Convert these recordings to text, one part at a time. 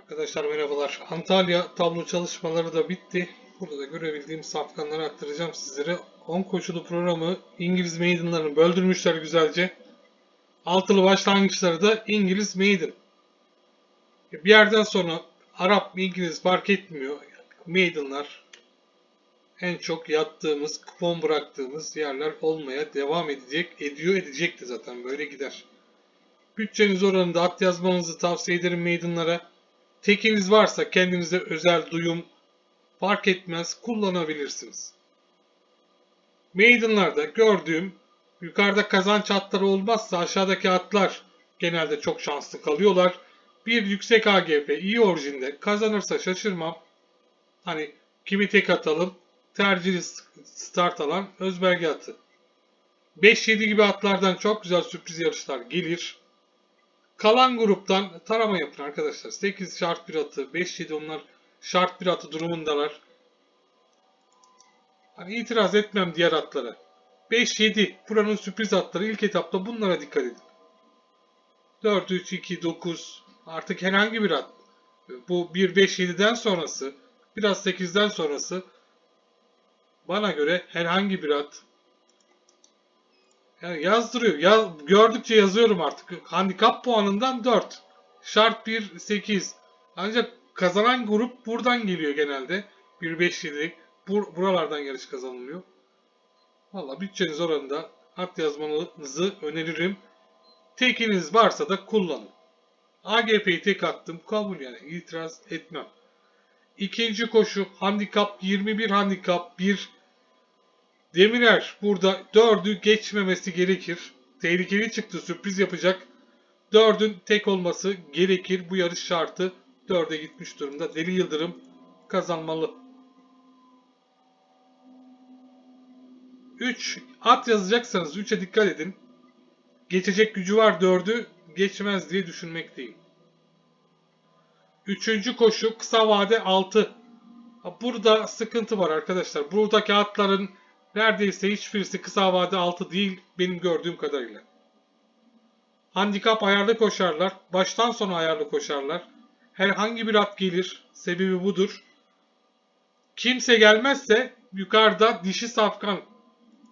Arkadaşlar merhabalar. Antalya tablo çalışmaları da bitti. Burada da görebildiğim safkanları aktaracağım sizlere. 10 koşulu programı İngiliz maidenlarını böldürmüşler güzelce. Altılı başlangıçları da İngiliz maiden. Bir yerden sonra Arap İngiliz fark etmiyor. Maidenlar en çok yattığımız, kupon bıraktığımız yerler olmaya devam edecek. Ediyor edecekti zaten böyle gider. Bütçeniz oranında at yazmanızı tavsiye ederim maidenlara. Tekiniz varsa kendinize özel duyum fark etmez kullanabilirsiniz. Maiden'larda gördüğüm yukarıda kazanç hatları olmazsa aşağıdaki atlar genelde çok şanslı kalıyorlar. Bir yüksek AGP iyi orijinde kazanırsa şaşırmam. Hani kimi tek atalım tercihli start alan Özberge atı. 5-7 gibi atlardan çok güzel sürpriz yarışlar gelir. Kalan gruptan tarama yapın arkadaşlar. 8 şart bir atı, 5-7 onlar şart bir atı durumundalar. Hani itiraz etmem diğer atlara. 5-7 buranın sürpriz atları ilk etapta bunlara dikkat edin. 4-3-2-9 artık herhangi bir at. Bu 1-5-7'den sonrası biraz 8'den sonrası bana göre herhangi bir at yani yazdırıyor. Ya, gördükçe yazıyorum artık. Handikap puanından 4. Şart 1 8. Ancak kazanan grup buradan geliyor genelde. 1 5 7. Bur buralardan yarış kazanılıyor. Valla bütçeniz oranında at yazmanızı öneririm. Tekiniz varsa da kullanın. AGP'yi tek attım. Kabul yani. itiraz etmem. İkinci koşu handikap 21 handikap 1 Demirer burada dördü geçmemesi gerekir. Tehlikeli çıktı sürpriz yapacak. Dördün tek olması gerekir. Bu yarış şartı dörde gitmiş durumda. Deli Yıldırım kazanmalı. 3. At yazacaksanız 3'e dikkat edin. Geçecek gücü var 4'ü geçmez diye düşünmekteyim. Üçüncü koşu kısa vade 6. Burada sıkıntı var arkadaşlar. Buradaki atların Neredeyse hiçbirisi kısa vade altı değil benim gördüğüm kadarıyla. Handikap ayarlı koşarlar. Baştan sona ayarlı koşarlar. Herhangi bir at gelir. Sebebi budur. Kimse gelmezse yukarıda dişi safkan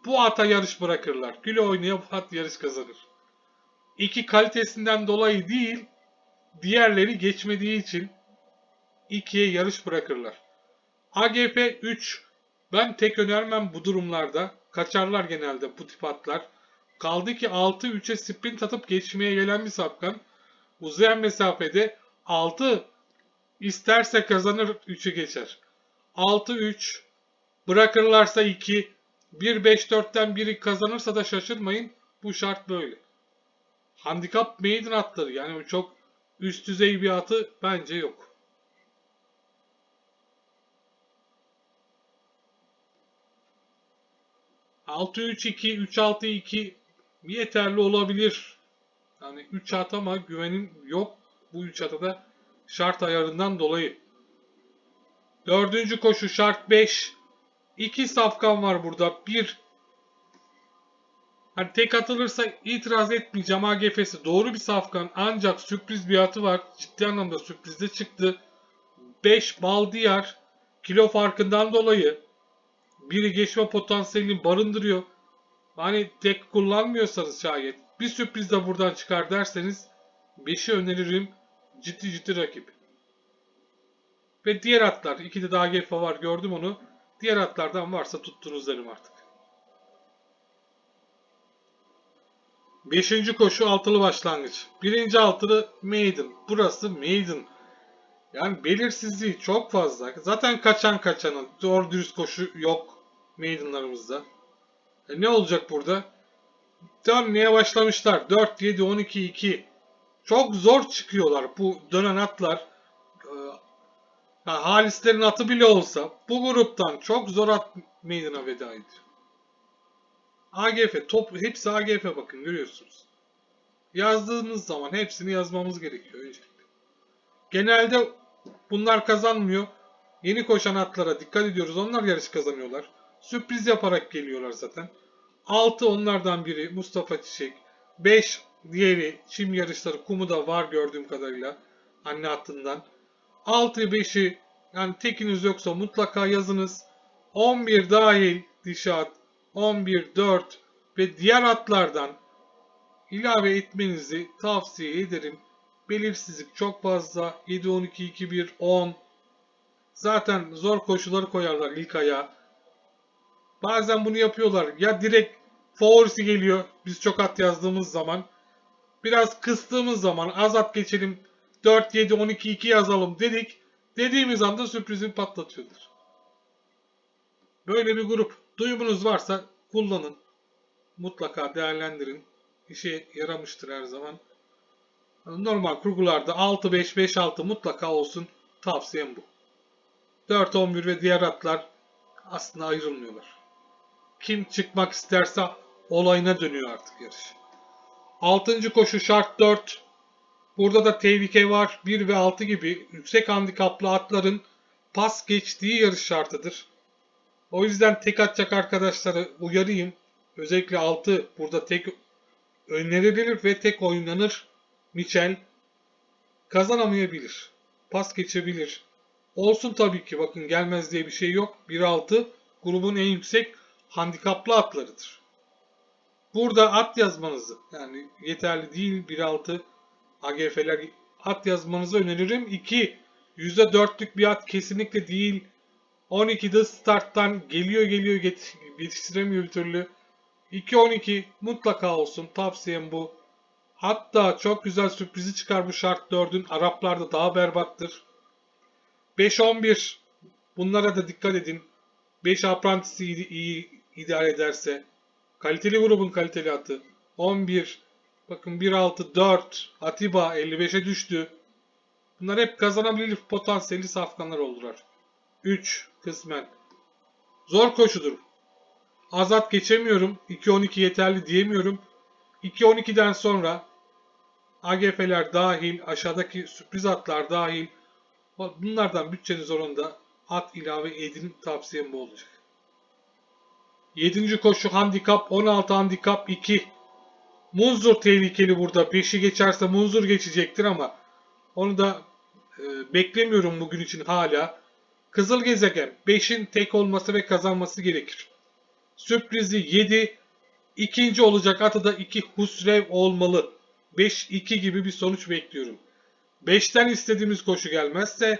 bu ata yarış bırakırlar. Güle oynaya bu at yarış kazanır. İki kalitesinden dolayı değil, diğerleri geçmediği için ikiye yarış bırakırlar. AGP 3 ben tek önermem bu durumlarda. Kaçarlar genelde bu tip atlar. Kaldı ki 6-3'e sprint atıp geçmeye gelen bir sapkan. Uzayan mesafede 6 isterse kazanır 3'ü geçer. 6-3 bırakırlarsa 2 1-5-4'ten biri kazanırsa da şaşırmayın. Bu şart böyle. Handikap maiden atları yani çok üst düzey bir atı bence yok. 6-3-2, 3-6-2 yeterli olabilir. Yani 3 at ama güvenim yok. Bu 3 da şart ayarından dolayı. Dördüncü koşu şart 5. 2 safkan var burada. 1 Hani tek atılırsa itiraz etmeyeceğim AGF'si doğru bir safkan ancak sürpriz bir atı var. Ciddi anlamda sürprizde çıktı. 5 Baldiyar kilo farkından dolayı biri geçme potansiyelini barındırıyor. Hani tek kullanmıyorsanız şayet bir sürpriz de buradan çıkar derseniz 5'i öneririm. Ciddi ciddi rakip. Ve diğer atlar. iki de daha GFA var gördüm onu. Diğer atlardan varsa tuttunuz derim artık. Beşinci koşu altılı başlangıç. Birinci altılı Maiden. Burası Maiden. Yani belirsizliği çok fazla. Zaten kaçan kaçanın. Doğru dürüst koşu yok maidenlarımızda. E ne olacak burada? Dönmeye başlamışlar. 4, 7, 12, 2. Çok zor çıkıyorlar bu dönen atlar. Yani Halislerin atı bile olsa bu gruptan çok zor at meydana veda ediyor. AGF, top, hepsi AGF bakın görüyorsunuz. Yazdığımız zaman hepsini yazmamız gerekiyor öncelikle. Genelde bunlar kazanmıyor. Yeni koşan atlara dikkat ediyoruz. Onlar yarış kazanıyorlar. Sürpriz yaparak geliyorlar zaten. 6 onlardan biri Mustafa Çiçek. 5 diğeri çim yarışları kumu da var gördüğüm kadarıyla anne hattından. 6'yı 5'i yani tekiniz yoksa mutlaka yazınız. 11 dahil dişi at, 11, 4 ve diğer atlardan ilave etmenizi tavsiye ederim. Belirsizlik çok fazla. 7, 12, 2, 1, 10. Zaten zor koşuları koyarlar ilk aya. Bazen bunu yapıyorlar. Ya direkt favorisi geliyor. Biz çok at yazdığımız zaman. Biraz kıstığımız zaman az at geçelim. 4, 7, 12, 2 yazalım dedik. Dediğimiz anda sürprizini patlatıyorlar. Böyle bir grup. Duyumunuz varsa kullanın. Mutlaka değerlendirin. İşe yaramıştır her zaman. Normal kurgularda 6-5-5-6 mutlaka olsun. Tavsiyem bu. 4-11 ve diğer atlar aslında ayrılmıyorlar. Kim çıkmak isterse olayına dönüyor artık yarış. 6. koşu şart 4. Burada da tehlike var. 1 ve 6 gibi yüksek handikaplı atların pas geçtiği yarış şartıdır. O yüzden tek atacak arkadaşları uyarayım. Özellikle 6 burada tek önerilir ve tek oynanır. Michel kazanamayabilir. Pas geçebilir. Olsun tabii ki bakın gelmez diye bir şey yok. 1-6 grubun en yüksek handikaplı atlarıdır. Burada at yazmanızı yani yeterli değil 1-6 AGF'ler at yazmanızı öneririm. 2 %4'lük bir at kesinlikle değil. 12'de starttan geliyor geliyor yetiştiremiyor bir türlü. 2-12 mutlaka olsun. Tavsiyem bu. Hatta çok güzel sürprizi çıkar bu şart 4'ün. Araplarda daha berbattır. 5-11 bunlara da dikkat edin. 5 aprantisi iyi, iyi idare ederse. Kaliteli grubun kaliteli atı. 11 bakın 1-6 4 Atiba 55'e düştü. Bunlar hep kazanabilir potansiyeli safkanlar oldular. 3 kısmen. Zor koşudur. Azat geçemiyorum. 2-12 yeterli diyemiyorum. 2-12'den sonra AGF'ler dahil, aşağıdaki sürpriz atlar dahil bunlardan bütçeniz oranında at ilave edin tavsiyem bu olacak. 7. koşu handikap 16 handikap 2. Munzur tehlikeli burada. 5'i geçerse Munzur geçecektir ama onu da e, beklemiyorum bugün için hala. Kızıl gezegen 5'in tek olması ve kazanması gerekir. Sürprizi 7. İkinci olacak atı da 2 Husrev olmalı. 5-2 gibi bir sonuç bekliyorum. 5'ten istediğimiz koşu gelmezse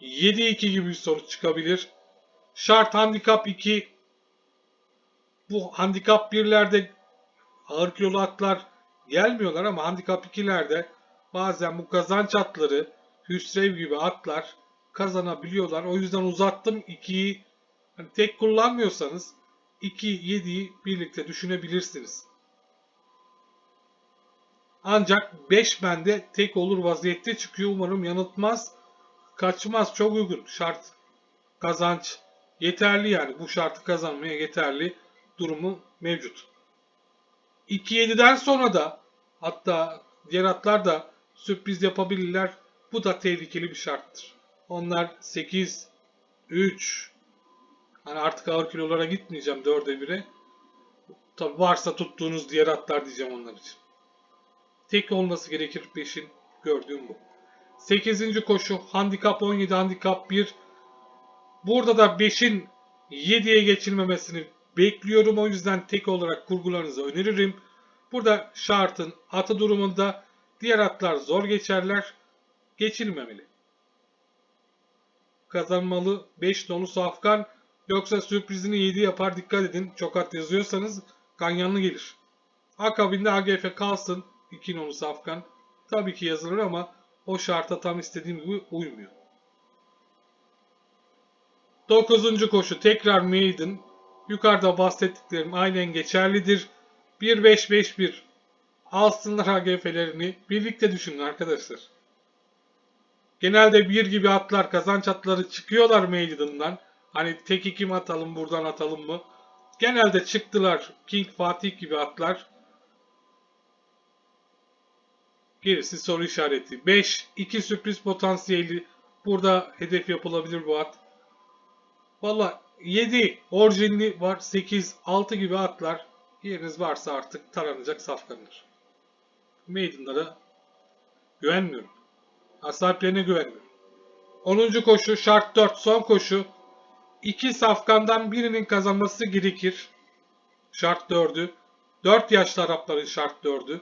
7-2 gibi bir sonuç çıkabilir. Şart handikap 2. Bu handikap 1'lerde ağır kilolu atlar gelmiyorlar ama handikap 2'lerde bazen bu kazanç atları Hüsrev gibi atlar kazanabiliyorlar. O yüzden uzattım 2'yi. Hani tek kullanmıyorsanız 2 7'yi birlikte düşünebilirsiniz. Ancak 5 bende tek olur vaziyette çıkıyor. Umarım yanıltmaz. Kaçmaz. Çok uygun. Şart kazanç yeterli yani. Bu şartı kazanmaya yeterli durumu mevcut. 2-7'den sonra da hatta diğer atlar da sürpriz yapabilirler. Bu da tehlikeli bir şarttır. Onlar 8, 3, hani artık ağır kilolara gitmeyeceğim 4'e 1'e. Tabi varsa tuttuğunuz diğer atlar diyeceğim onlar için. Tek olması gerekir 5'in gördüğüm bu. 8. koşu handikap 17 handikap 1. Burada da 5'in 7'ye geçilmemesini bekliyorum. O yüzden tek olarak kurgularınızı öneririm. Burada şartın atı durumunda diğer atlar zor geçerler. Geçilmemeli. Kazanmalı 5 dolu Afgan yoksa sürprizini 7 yapar dikkat edin. Çok at yazıyorsanız ganyanlı gelir. Akabinde AGF kalsın 2 nolu Afgan. Tabii ki yazılır ama o şarta tam istediğim gibi uymuyor. 9. koşu tekrar maiden. Yukarıda bahsettiklerim aynen geçerlidir. 1-5-5-1 alsınlar AGF'lerini. Birlikte düşünün arkadaşlar. Genelde bir gibi atlar, kazanç atları çıkıyorlar meydanından. Hani tek iki mi atalım buradan atalım mı? Genelde çıktılar. King Fatih gibi atlar. Gerisi soru işareti. 5. 2 sürpriz potansiyeli. Burada hedef yapılabilir bu at. Valla 7 orijinli var. 8, 6 gibi atlar. Yeriniz varsa artık taranacak safkanır. Maiden'lara güvenmiyorum. Ha, sahiplerine güvenmiyorum. 10. koşu şart 4 son koşu. 2 safkandan birinin kazanması gerekir. Şart 4'ü. 4 yaşlı Arapların şart 4'ü.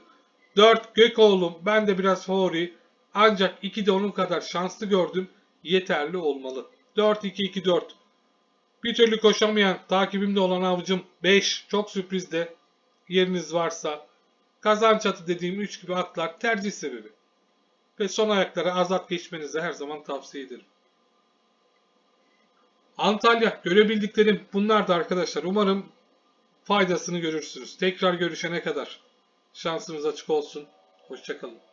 4 Gökoğlu ben de biraz favori. Ancak 2 de onun kadar şanslı gördüm. Yeterli olmalı. 4-2-2-4. Bir türlü koşamayan takibimde olan avcım 5 çok sürprizde. Yeriniz varsa kazanç atı dediğim 3 gibi atlar tercih sebebi. Ve son ayaklara azat geçmenizi her zaman tavsiye ederim. Antalya görebildiklerim bunlar da arkadaşlar. Umarım faydasını görürsünüz. Tekrar görüşene kadar şansınız açık olsun. Hoşçakalın.